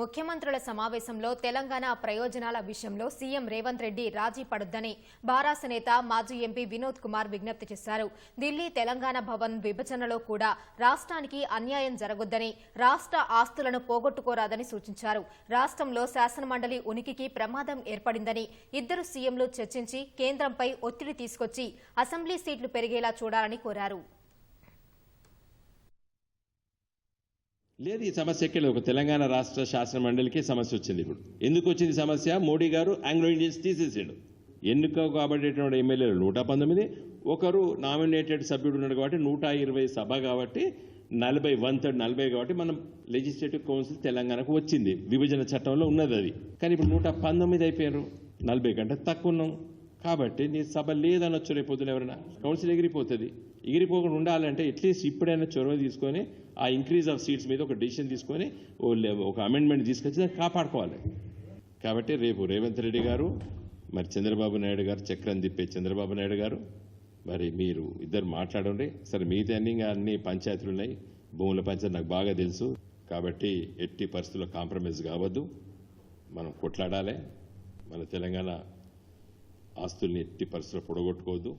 ముఖ్యమంత్రుల సమావేశంలో తెలంగాణ ప్రయోజనాల విషయంలో సీఎం రేవంత్ రెడ్డి రాజీ పడొద్దని బారాస నేత మాజీ ఎంపీ వినోద్ కుమార్ విజ్ఞప్తి చేశారు. ఢిల్లీ తెలంగాణ భవన్ విభజనలో కూడా రాష్ట్రానికి అన్యాయం జరగొద్దని రాష్ట్ర ఆస్తులను పోగొట్టుకోరాదని సూచించారు. రాష్ట్రంలో శాసనమండలి ఉనికికి ప్రమాదం ఏర్పడిందని ఇద్దరు సీఎంలు చర్చించి కేంద్రంపై ఒత్తిడి తీసుకొచ్చి అసెంబ్లీ సీట్లు పెరిగేలా చూడాలని కోరారు. లేదు ఈ సమస్య ఎక్కడ ఒక తెలంగాణ రాష్ట్ర శాసన మండలికి సమస్య వచ్చింది ఇప్పుడు. ఎందుకు వచ్చింది సమస్య? మోడీ గారు ఆంగ్లో ఇండియన్స్ తీసేసాడు. ఎన్నిక కాబట్టేటువంటి ఎమ్మెల్యేలు నూట పంతొమ్మిది ఒకరు నామినేటెడ్ సభ్యుడు ఉన్నాడు కాబట్టి నూట ఇరవై సభ కాబట్టి నలభై వన్ థర్డ్ నలభై కాబట్టి మనం లెజిస్లేటివ్ కౌన్సిల్ తెలంగాణకు వచ్చింది. విభజన చట్టంలో ఉన్నది అది. కానీ ఇప్పుడు నూట పంతొమ్మిది అయిపోయారు నలభై కంటే తక్కువ ఉన్నాం. కాబట్టి నీ సభ లేదనొచ్చు రేపు పొద్దున ఎవరైనా కౌన్సిల్ ఎగిరిపోతుంది. ఎగిరిపోకుండా ఉండాలంటే అట్లీస్ట్ ఇప్పుడైనా చొరవ తీసుకొని ఆ ఇంక్రీజ్ ఆఫ్ సీట్స్ మీద ఒక డిసిషన్ తీసుకొని ఓ లే- ఒక అమెండ్మెంట్ తీసుకొచ్చి దాన్ని కాపాడుకోవాలి. కాబట్టి రేపు రేవంత్ రెడ్డి గారు మరి చంద్రబాబు నాయుడు గారు చక్రం తిప్పే చంద్రబాబు నాయుడు గారు మరి మీరు ఇద్దరు మాట్లాడండి. సరే మిగతా అన్ని ఇంకా అన్ని పంచాయతీలు ఉన్నాయి. భూముల పంచాయతీ నాకు బాగా తెలుసు. కాబట్టి ఎట్టి పరిస్థితుల్లో కాంప్రమైజ్ కావద్దు. మనం కొట్లాడాలి. మన తెలంగాణ ఆస్తుల్ని ఎట్టి పరిస్థితుల్లో పొడగొట్టుకోవద్దు.